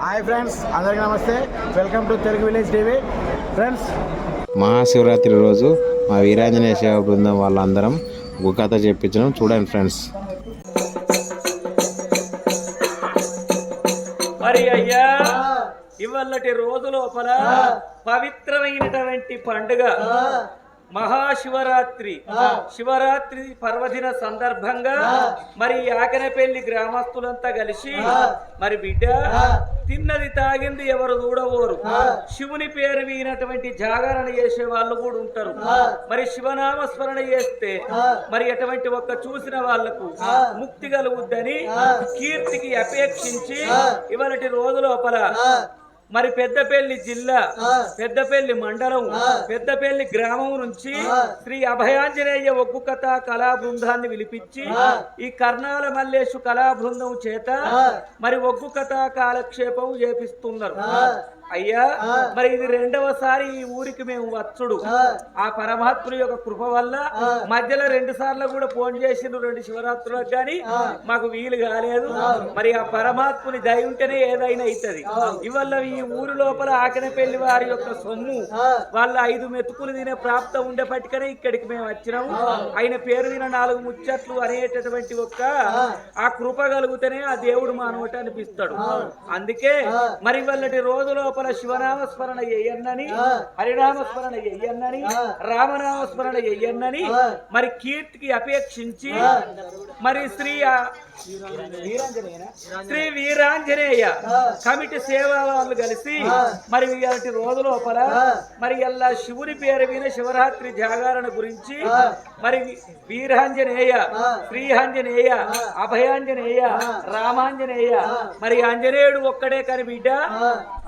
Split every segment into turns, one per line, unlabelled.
Hi friends అందరికీ నమస్తే. Welcome to Telugu village TV friends
Mahashivaratri రోజు మా వీరాంజనేయ సేవ బృందం వాళ్ళందరం ఒక కథ చెప్పించడం చూడండి ఫ్రెండ్స్
మరి అయ్యా ఇవల్లటి రోజు లోపల పవిత్రమైనటువంటి పండుగ. మహాశివరాత్రి. శివరాత్రి పర్వదిన సందర్భంగా మరి యాకనపల్లి గ్రామస్తులంతా కలిసి మరి బిడ్డ తిన్నది తాగింది ఎవరు చూడవోరు శివుని పేరు వీనటువంటి జాగరణ చేసే వాళ్ళు కూడా ఉంటారు. మరి శివనామస్మరణ చేస్తే మరి అటువంటి ఒక్క చూసిన వాళ్ళకు ముక్తి కలుగుద్దని కీర్తికి అపేక్షించి ఇవాళటి రోజు లోపల మరి పెద్దపల్లి జిల్లా పెద్దపల్లి మండలం పెద్దపల్లి గ్రామం నుంచి శ్రీ అభయాంజనేయ ఒగ్గు కథ కళా బృందాన్ని పిలిపించి ఈ కర్ణాల మల్లేశు కళా బృందం చేత మరి ఒగ్గు కథ కాలక్షేపం చేపిస్తున్నారు. అయ్యా మరి ఇది రెండవసారి ఈ ఊరికి మేము వచ్చుడు. ఆ. పరమాత్ముని యొక్క కృప వల్ల మధ్యలో రెండు సార్లు కూడా ఫోన్ చేసిండ్రు రెండు శివరాత్రులకు గాని. మాకు వీలు కాలేదు. మరి ఆ పరమాత్ముని దయ ఉంటేనే ఏదైనా అవుతుంది ఇవల్ల ఈ ఊరు లోపల ఆకనపల్లి వారి యొక్క సొమ్ము వాళ్ళ ఐదు మెతుకులు తినే ప్రాప్తం ఉండేపటికనే ఇక్కడికి మేము వచ్చినాము. ఆయన పేరు విన నాలుగు ముచ్చట్లు అనేటటువంటి ఒక్క ఆ. కృప కలిగితేనే ఆ దేవుడు మా నోట అనిపిస్తాడు. అందుకే మరి వాళ్ళటి రోజు లోపల శివనామస్మరణ చెయ్యన్నని హరినామస్మరణ చెయ్యన్నని రామనామస్మరణ చెయ్యన్నని మరి కీర్తికి అపేక్షించి మరి శ్రీ శ్రీ వీరాంజనేయ కమిటీ సేవా వాళ్ళు కలిసి మరి ఇలాంటి రోజు లోపల మరి ఇలా శివుని పేరు మీద శివరాత్రి జాగరణ గురించి మరి వీరాంజనేయ శ్రీఆంజనేయ అభయాంజనేయ రామాంజనేయ మరి ఆంజనేయుడు ఒక్కడే కని బిడ్డ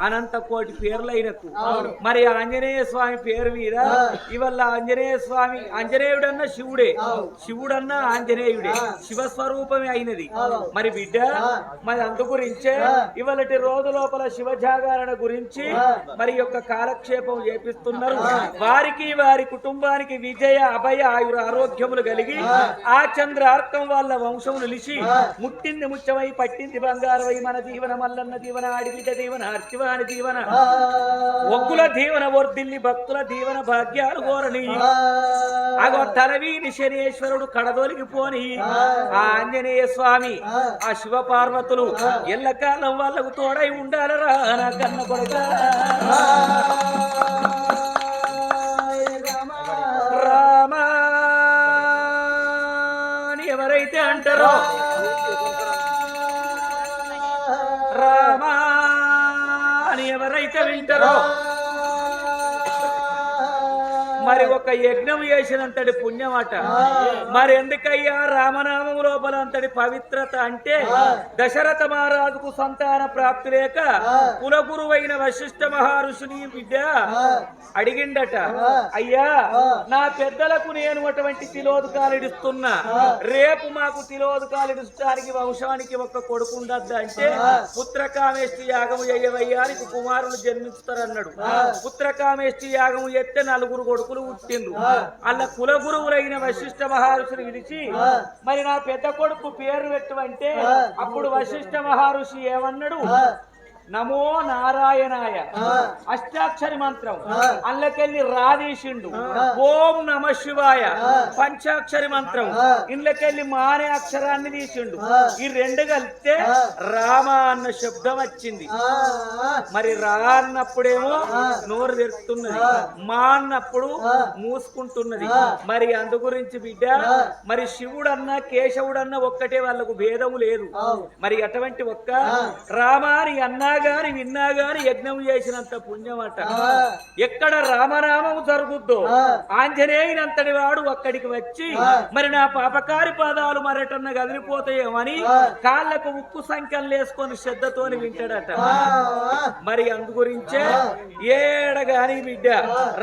అనంత కోటి పేర్లైనకు. మరి ఆంజనేయ స్వామి పేరు మీద ఇవల్ల ఆంజనేయ స్వామి ఆంజనేయుడన్న శివుడే శివుడన్న ఆంజనేయుడే శివస్వరూపమే అయినది. మరి బిడ్డ మరి అందు గురించే ఇవాళటి రోజు లోపల శివ జాగరణ గురించి మరి యొక్క కాలక్షేపం చేపిస్తున్నారు. వారికి వారి కుటుంబానికి విజయ అభయ ఆయుర ఆరోగ్యములు కలిగి ఆ. చంద్రార్కం వాళ్ళ వంశం నిలిచి ముట్టింది ముచ్చమై పట్టింది బంగారమై మన జీవన మల్లన్న జీవన ఆడిబిడ్డ దీవన అర్చివాని దీవన ఒగ్గుల దీవన వర్దిల్లి భక్తుల దీవన భాగ్యాలు కోరని. అగో తలవీని శనేశ్వరుడు కడదొలికి పోని ఆ ఆంజనేయ స్వామి ఆ. శివ పార్వతులు ఎల్లకాలం వాళ్ళకు తోడై ఉండాలరా నా కన్న కొడుక. రామా అని ఎవరైతే అంటారో రామా అని ఎవరైతే వింటారో మరి ఒక యజ్ఞం చేసినంతటి పుణ్యమట. మరి ఎందుకయ్యా రామనామం లోపల అంతటి పవిత్రత అంటే దశరథ మహారాజుకు సంతాన ప్రాప్తి లేక కులగురువైన వశిష్ఠ మహర్షిని బిడ్డ అడిగిండట. అయ్యా నా పెద్దలకు నేను అటువంటి తిలోదకాలు ఇస్తున్నా రేపు మాకు తిలోదకాలు ఇడడానికి వంశానికి ఒక కొడుకు ఉండద్దు అంటే పుత్రకామేష్టి యాగము చేయవయ్యా నీకు కుమారులు జన్మిస్తారన్నాడు పుత్రకామేష్టి యాగము ఎత్తే నలుగురు కొడుకులు పుట్టిండ్రు. అలా కుల గురువులైన వశిష్ఠ మహర్షిని విడిచి మరి నా పెద్ద కొడుకు పేరు పెట్టమంటే అప్పుడు వశిష్ఠ మహర్షి ఏమన్నాడు? నమో నారాయణాయ. అష్టాక్షరి మంత్రం. అందులోకెళ్ళి రాదీసిండు ఓం నమ శివాయ. పంచాక్షరి మంత్రం. ఇందులోకెళ్ళి మానే అక్షరాన్ని తీసిండు. ఈ రెండు కలిపితే రామ అన్న శబ్దం వచ్చింది. మరి రా అన్నప్పుడేమో నోరు తెరుస్తున్నది. మా అన్నప్పుడు మూసుకుంటున్నది. మరి అందు గురించి బిడ్డ మరి శివుడన్నా కేశవుడన్నా ఒక్కటే వాళ్ళకు భేదము లేదు. మరి అటువంటి ఒక్క రామాని అన్నా గాని విన్నా గాని యజ్ఞం చేసినంత పుణ్యమట. ఎక్కడ రామనామం జరుగుద్దో ఆంజనేయునంతటి వాడు అక్కడికి వచ్చి మరి నా పాపకారి పాదాలు మరటన్న కదిలిపోతాయేమని కాళ్ళకు ఉక్కు సంఖ్యలు వేసుకొని శ్రద్ధతోని వింటాడట. మరి అందు గురించే ఏడగాని బిడ్డ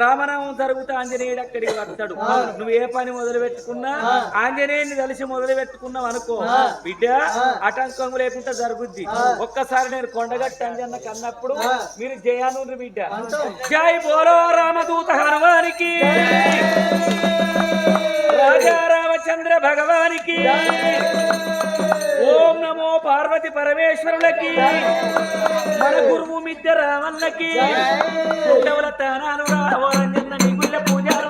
రామనామం జరుగుతా ఆంజనేయుడు అక్కడికి వస్తాడు. నువ్వు ఏ పని మొదలు పెట్టుకున్నా ఆంజనేయుని కలిసి మొదలు పెట్టుకున్నావు అనుకో బిడ్డ ఆటంకం లేకుండా జరుగుద్ది. ఒక్కసారి నేను కొండగట్ట అంజన్న కన్నప్పుడు మీరు జయాను బిడ్డ. జై బోలో రామదూత హనుమానికి. రాజా రామచంద్ర భగవానికి. ఓం నమో పార్వతి పరమేశ్వరులకి. మన గురువు మిద్య రామన్నకి ఉండవల తానాలు రావరంజన్న నీ గుళ్ళ పూజారు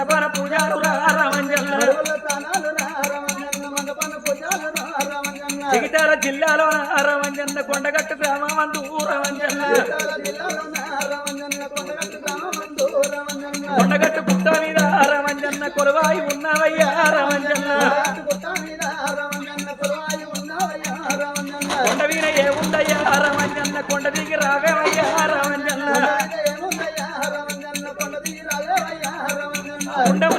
మండపన పూజారు రావంజన్న జగితాల జిల్లాలో రావంజన్న కొండగట్టు గ్రామమందు రావంజన్న కొండగట్టు గుట్ట మీద రావంజన్న కొలువాయి ఉన్నావయ్యా రావంజన్న కొండ వీణ ఏముందయ్యా రావంజన్న కొండ దిగి రావేవయ్యా రావంజన్న గుండముల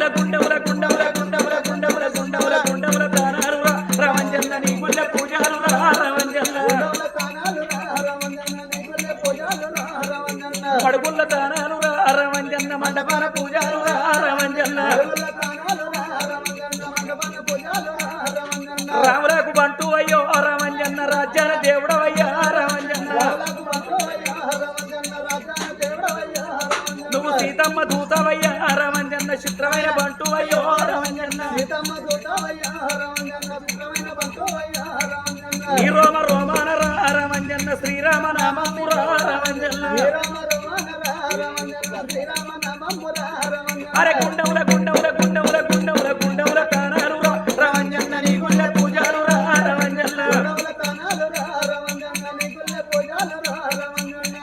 అరే గుండముల గుండముల గుండముల గుండముల గుండముల కానారు రా రామంజన్న నీ గుళ్ళ పూజారు రా రామంజన్న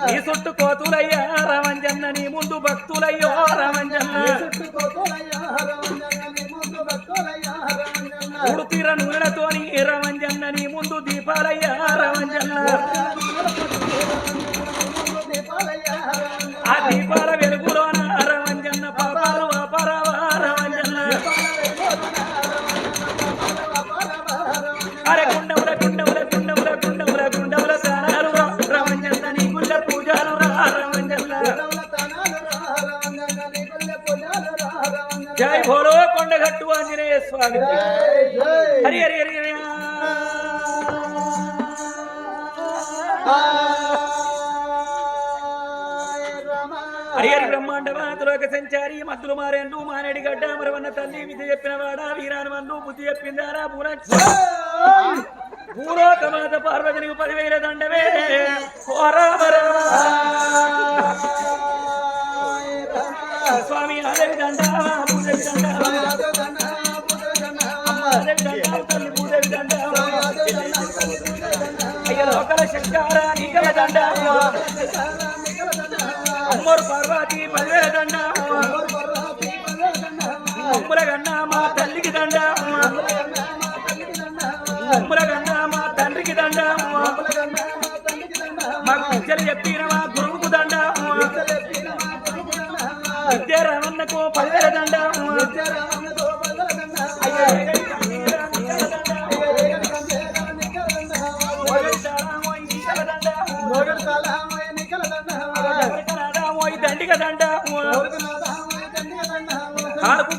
నీ చుట్టూ కోతులయ్యా రామంజన్న నీ ముందు భక్తులయ్యో రామంజన్న హరి బ్రహ్మాండమా బ్రహ్మాండ సంచారి మద్దులు మారేండు మానేడి గడ్డ మరవన్న తల్లి విధి చెప్పిన వాడా వీరాని వందు బుద్ధి చెప్పిందారా పూర భూలోకమాత పార్వతిని పదివేల దండవే ఓ రామ స్వామి అదేవి దండ పూజవి దండ. అదేవి దండ తల్లి పూజవి దండ. అయ్య లోకల శంకార నీకల దండ. అమ్మోరు పార్వతి పదివేల దండ అమ్ముల గన్న మా తల్లికి దండ అమ్ముల గన్న మా తండ్రికి దండ మాకు విద్యలు చెప్పిన మా గురువుకు దండ విద్యారామన్నకు పదివేల దండ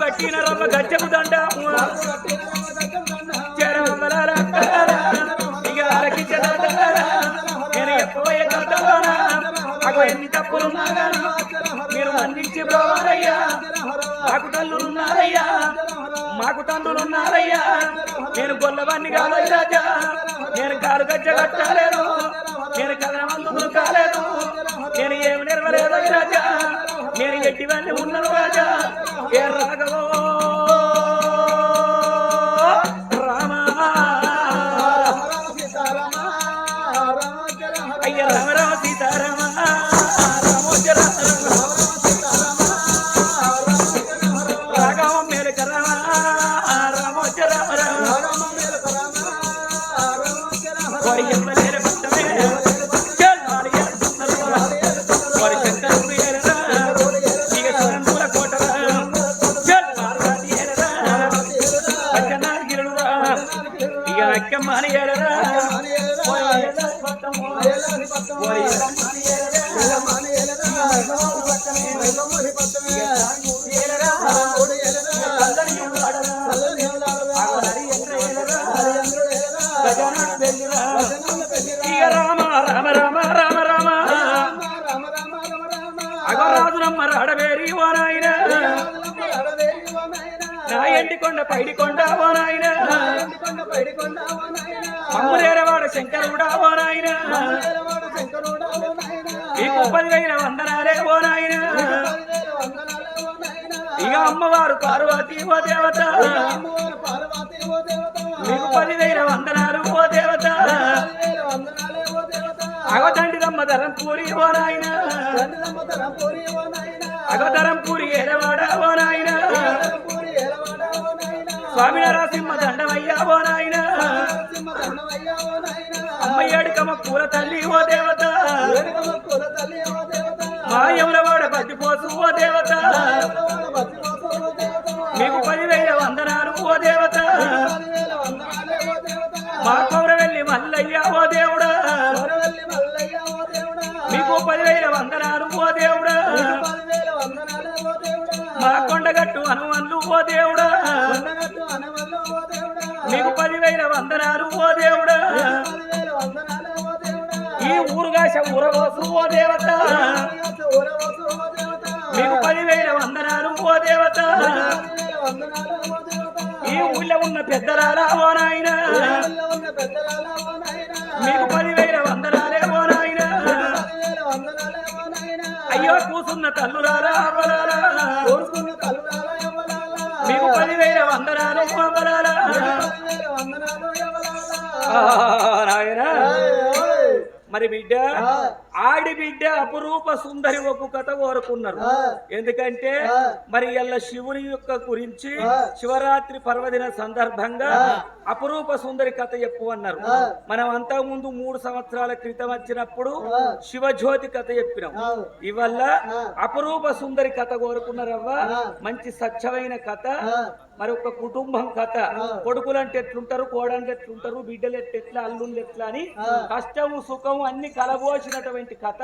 కట్టిన రవ్వ గజ్జకు దండ చెరవలరా ఇక అరకించదారా నేను ఎప్పుడే కడతానా నాకు ఎన్ని తప్పులున్నా గాని మీరు మన్నించి బ్రోవారయ్యా మాకు తల్లులున్నారయ్యా మాకు తండ్రులున్నారయ్యా నేను గొల్లవాన్ని కాదు రాజా నేను కాలు గజ్జ కట్టలేదు. నేను కథన మందులు కాలేదు. నేను ఏమి నెరవలేదు రాజా నేను ఎట్టివన్నీ ఉన్నాను రాజా ఏ రాఘవో? ఎండికొండ పైడికొండ ఓ నాయన? మమ్ములేరవాడ శంకరుడా ఓ నాయన? నీకు పదివేల వందనాలే ఓ నాయన? ఇక అమ్మవారు పార్వతి ఓ దేవత. నీకు పదివేల వందనాలు ఓ దేవత. అగతండి దమ్మ ధరం పూరి ఓ నాయన. అగధరం పూరి ఏడవాడ ఓ నాయన స్వామి నరసింహ దండమయ్యా ఓ నాయన అమ్మయ్యాడికమ్మ పూల తల్లి ఓ దేవత. మాయములవాడ బతిపోసు ఓ దేవత. వందనాలు ఓ దేవుడా. ఈ ఊరుగాశ ఊరవోసు ఓ దేవత. మీకు పదివేల వందనాలు ఓ దేవత. ఈ ఊళ్ళో ఉన్న పెద్దలారా ఓ నాయన. మీకు పదివేల వందనాలే ఓ నాయన. అయ్యో కూసున్న తల్లులారా మరి బిడ్డ ఆడి బిడ్డ అపురూప సుందరి ఒక కథ కోరుకున్నారు. ఎందుకంటే మరి ఇలా శివుని యొక్క గురించి శివరాత్రి పర్వదిన సందర్భంగా అపురూప సుందరి కథ చెప్పు అన్నారు. మనం అంతకు ముందు మూడు సంవత్సరాల క్రితం వచ్చినప్పుడు శివజ్యోతి కథ చెప్పినాం. ఇవల్ల అపురూప సుందరి కథ కోరుకున్నారవ్వ? మంచి స్వచ్ఛమైన కథ. మరి ఒక కుటుంబం కథ. కొడుకులు అంటే ఎట్లుంటారు? కోడలు ఎట్లుంటారు? బిడ్డలు ఎట్లా? అల్లుళ్ళు ఎట్లా అని కష్టము సుఖము అన్ని కలబోసినటువంటి కథ.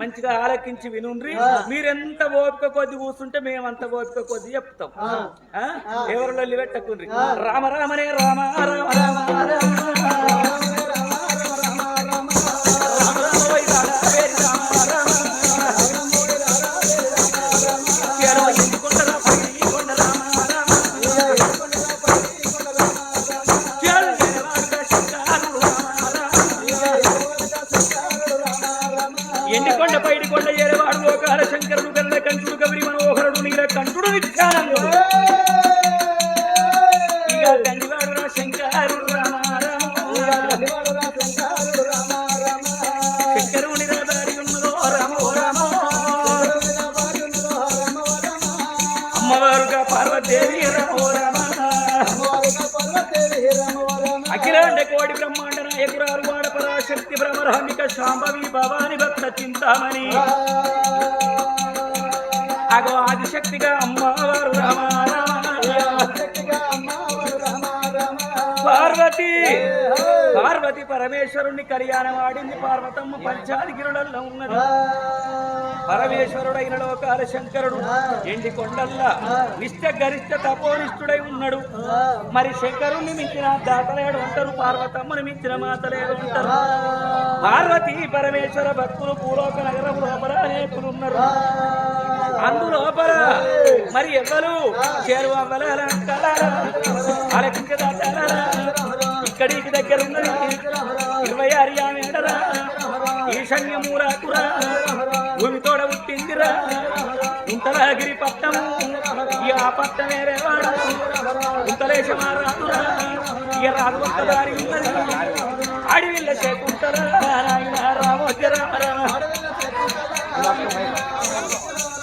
మంచిగా ఆలకించి వినుండ్రి మీరెంత ఓపిక కొద్ది కూర్చుంటే మేము అంత ఓపిక కొద్ది చెప్తాం ఆ? ఎవరిలో పెట్టకుండ్రి రామ రామనే రామ రామ రామ రామ రామ. ఎండికొండ పైడి కొండ ఏరవాడు లోకాల శంకరుడు గల్ల కంఠుడు గౌరి మనోహరుడు నీల కంఠుడు నిత్యానందుడు. ఇక దండివాడు రా శంకరుడు అమ్మవారుగా పార్వదేవి రామో రామ. అఖిలాండ కోడి బ్రహ్మాండ నాయకురాలు వాడ పరాశక్తి భ్రమరామిక శాంభవి భవాని భక్త చింతామణి అగో ఆదిశక్తిగా అమ్మవారు పార్వతి పార్వతి పరమేశ్వరుణ్ణి కళ్యాణం ఆడింది పార్వతమ్మ పంచాదిగిరులలో ఉన్నది. పరమేశ్వరుడైన లోకాల శంకరుడు ఎండి కొండల్లా నిష్ట గరిష్ట తపోనిష్ఠుడై ఉన్నాడు. మరి శంకరుణ్ణి మించిన దాతలేడు ఉంటారు పార్వతమ్మను మించిన మాతలేడు ఉంటారు పార్వతి పరమేశ్వర భక్తులు భూలోక నగరం లోపల అనేకులు ఉన్నారు. అందులోపల మరి ఎవరు చేరువ ఆలకించదాచారా ఇక్కడికి దగ్గర ఉన్నది ఇరవై ఆరు ఈశాన్యమూరాకురా భూమి తోడ పుట్టిందిరా ఉంతలాగిరి పట్టము ఈ ఆ పట్టం ఉంతలేశమా ఉంతలేశమారాదురా ఇక రాదు ఒక్క దారి ఉన్నది. అడవిల్ల చేకుంటారా నాయన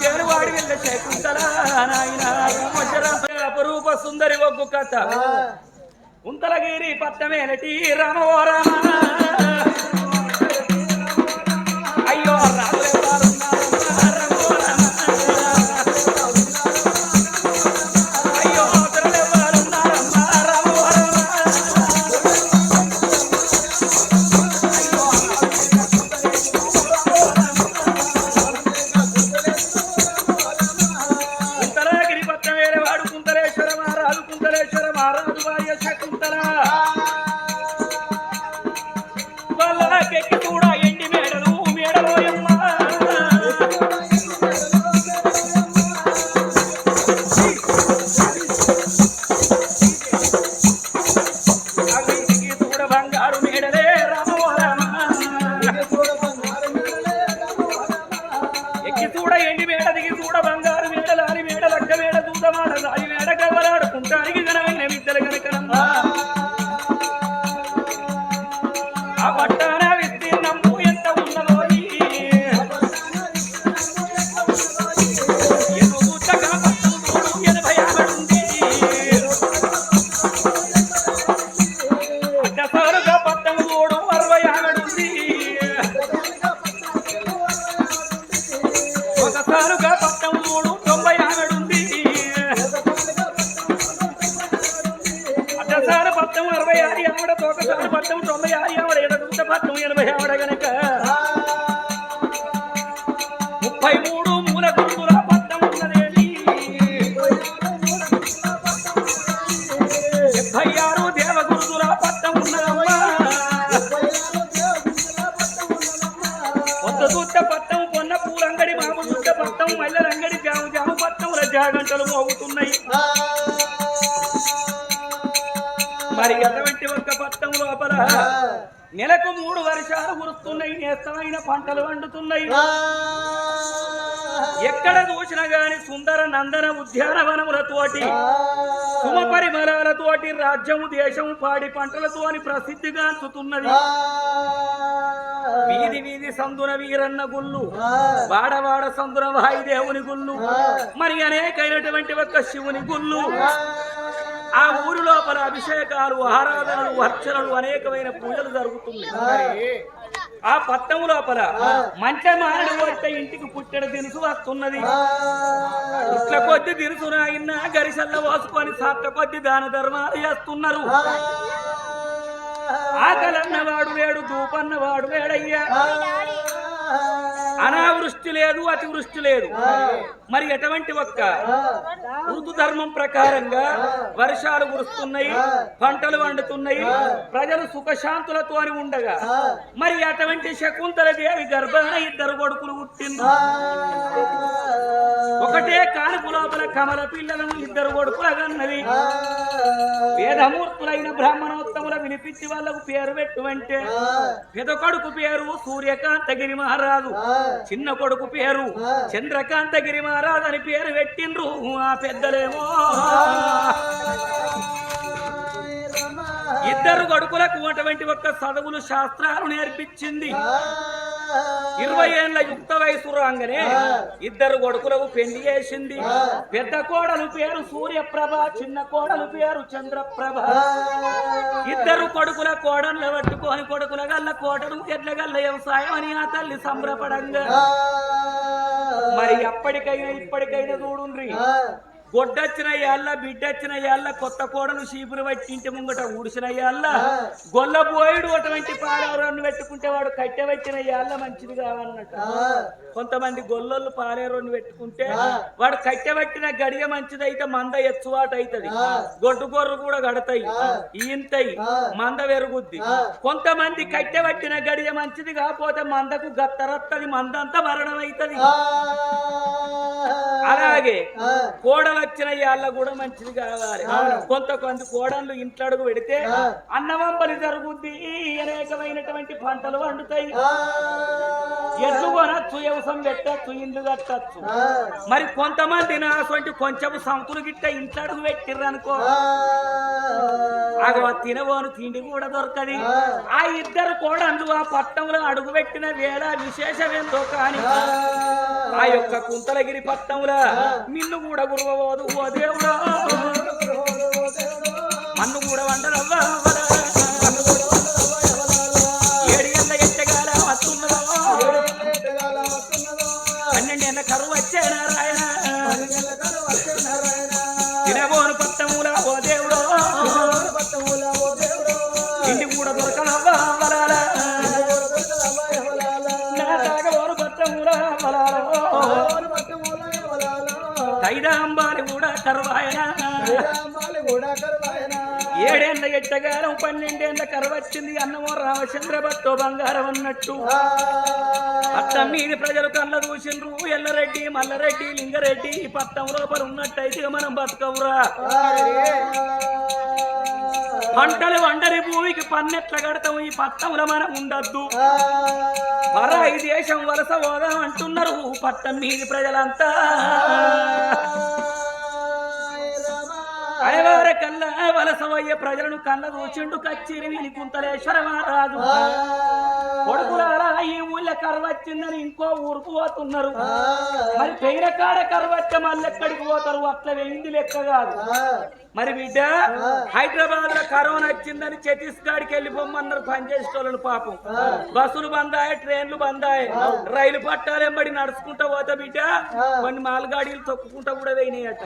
చెరువాడి వెళ్ళ చేకుంటారా నాయన అపరూప సుందరి ఒగ్గు కథ. ఉంతలగిరి పట్టమేనటి రామవరామా. రామ అయ్యో రాములెవరున్నారు నెలకు మూడు వర్షాలు కురుస్తున్నాయి నేస్తమైన పంటలు వండుతున్నాయి ఎక్కడ చూసినా గాని సుందర నందన ఉద్యానవనములతోటి సుమ పరిమళాలతోటి రాజ్యము దేశము పాడి పంటలతోని ప్రసిద్ధిగాంచుతున్నది వీధి వీధి సందున వీరన్న గుళ్ళు వాడవాడ సందున వాయుదేవుని గుళ్ళు మరి అనేకైనటువంటి ఒక్క శివుని గుళ్ళు ఆ ఊరు లోపల అభిషేకాలు ఆరాధనలు అర్చనలు అనేకమైన పూజలు జరుగుతున్నాయి. ఆ పట్టం లోపల మంచ మారడు వద్ద ఇంటికి పుట్టెడు దినుసు వస్తున్నది. ఇట్ల కొద్ది దినుసు నాయన్న గరిసల్ల పోసుకొని సత్త కొద్ది దాన ధర్మాలు చేస్తున్నారు. ఆకలన్న వాడు లేడు దూపన్న వాడు లేడయ్యా అనావృష్టి లేదు అతివృష్టి లేదు. మరి ఎటువంటి ఒక్క ఋతు ధర్మం ప్రకారంగా వర్షాలు కురుస్తున్నాయి పంటలు వండుతున్నాయి ప్రజలు సుఖశాంతులతో అని ఉండగా మరి అటువంటి శకుంతల దేవి గర్భాన ఇద్దరు కొడుకులు పుట్టింది. ఒకటే కానుపు లోపల కమల పిల్లలను ఇద్దరు కొడుకులగన్నది వేదమూర్తులైన బ్రాహ్మణోత్తముల వినిపించి వాళ్ళకు పేరు పెట్టువంటే పెద్ద కొడుకు పేరు సూర్యకాంతగిరి మహారాజు చిన్న కొడుకు పేరు చంద్రకాంతగిరి మహారాజు అని పేరు పెట్టిండ్రు ఆ పెద్దలేమో. ఇద్దరు కొడుకులకు అటువంటి ఒక్క చదువులు శాస్త్రాలు నేర్పించింది. ఇరవై ఏళ్ళ యుక్త వయసు రాగానే ఇద్దరు కొడుకులకు పెళ్ళి చేసింది. పెద్ద కోడలు పేరు సూర్యప్రభ చిన్న కోడలు పేరు చంద్రప్రభ. ఇద్దరు కొడుకుల కోడలు పట్టుకొని కొడుకుల గల్ల కోటను ఎడ్ల గల్ల వ్యవసాయం అని ఆ తల్లి సంబరపడంగా. మరి ఎప్పటికైనా ఇప్పటికైనా చూడుండ్రి. గొడ్డొచ్చిన యాళ్ళ బిడ్డొచ్చిన యాళ్ళ కొత్త కోడలు చీపురు పట్టి ఇంటి ముంగట ఊడిసిన యాళ్ళ గొల్ల పోయిడు అటువంటి పాలేరోని పెట్టుకుంటే వాడు కట్టె పెట్టిన యాళ్ళ మంచిది కావన్నట్టు. కొంతమంది గొల్లలు పాలేరోని పెట్టుకుంటే వాడు కట్టె పట్టిన గడియ మంచిది అయితే మంద ఎచ్చువాట అవుతుంది గొడ్డు గొర్రు కూడా గడతాయి. ఈంతాయి మంద పెరుగుద్ది. కొంతమంది కట్టె పట్టిన గడియ మంచిది కాకపోతే మందకు గత్తరత్తది. మందంతా మరణం అవుతుంది అలాగే కోడలు వచ్చిన యాళ్ళ కూడా మంచిది కావాలి కొంత కొంత కోడళ్ళు ఇంట్లో అడుగు పెడితే అన్నవంపలి జరుగుద్ది. అనేకమైనటువంటి పంటలు వండుతాయి ఎట్లు కొనచ్చు వ్యవసాయం పెట్టచ్చు ఇల్లు కట్టచ్చు. మరి కొంతమంది నా అటువంటి కొంచెం సంతులు గిట్ట ఇంట్లో అడుగు పెట్టిర్రు అనుకో అగవ తినబోను తిండి కూడా దొరకది. ఆ. ఇద్దరు కోడళ్ళు ఆ పట్టంలో అడుగు పెట్టిన వేళ విశేషమేందో కాని ఆ. యొక్క కుంతలగిరి పట్టంలో నిన్ను కూడా గురువబోదు ఓ దేవుడా. ఏడేళ్ళ ఎట్టగారం పన్నెండేళ్ళ కరవచ్చింది అన్నమో రామచంద్ర భట్టో బంగారం అన్నట్టు. పట్టం మీది ప్రజలు కళ్ళ చూసిండ్రు ఎల్లరెడ్డి మల్లరెడ్డి లింగరెడ్డి ఈ పట్టం లోపల ఉన్నట్టయితే మనం బతకవురా. పంటలు వండరి భూమికి పన్నెట్ల కడతాం ఈ పట్టంలో మనం ఉండద్దు. పరాయి దేశం వలస పోదాం అంటున్నారు పట్టం మీది ప్రజలంతా. అయవార కల్లా వలసవయ్య ప్రజలను కళ్ళ దూచిండు కచ్చిరి కుంతలేశ్వర మహారాజు కొడుకులారా ఈ ఊళ్ళో కరవచ్చిందని ఇంకో ఊరుకు పోతున్నారు. మరి పెయిన కాడ కరవచ్చ మళ్ళీ ఎక్కడికి పోతారు? అట్లా వెయింది లెక్క కాదు. మరి బిడ్డ హైదరాబాద్లో కరోనా వచ్చిందని ఛత్తీస్గఢ్కి వెళ్ళిపోమన్నారు పనిచేసేటోళ్ళను పాపం. బస్సులు బందాయి ట్రైన్లు బందాయి. రైలు పట్టాలెంబడి నడుచుకుంటా పోతా బిడ్డ. కొన్ని మాల్గాడీలు తొక్కుకుంటా కూడా పోయినాయట.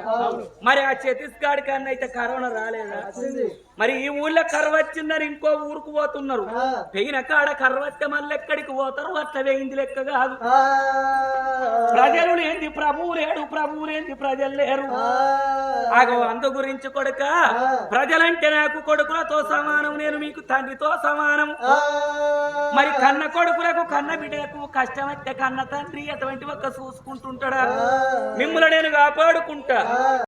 మరి ఆ ఛత్తీస్గఢ్ కన్నా అయితే కరోనా రాలేదా? మరి ఈ ఊళ్ళో కర్ర వచ్చిందని ఇంకో ఊరుకు పోతున్నారు. పెయిన కాడ కర్ర వస్తే మళ్ళీ ఎక్కడికి పోతారు? అట్లా వేయింది లెక్క కాదు. ప్రజలు లేని ప్రభువు లేడు ప్రభువు లేని ప్రజలు లేరు. అందు గురించి కొడుక. ప్రజలంటే నాకు కొడుకులతో సమానం నేను మీకు తండ్రితో సమానం మరి కన్న కొడుకులకు కన్న బిడ్డలకు కష్టం అయితే కన్న తండ్రి అటువంటి ఒక్క చూసుకుంటుంటాడా? మిమ్మల్ని నేను కాపాడుకుంటా.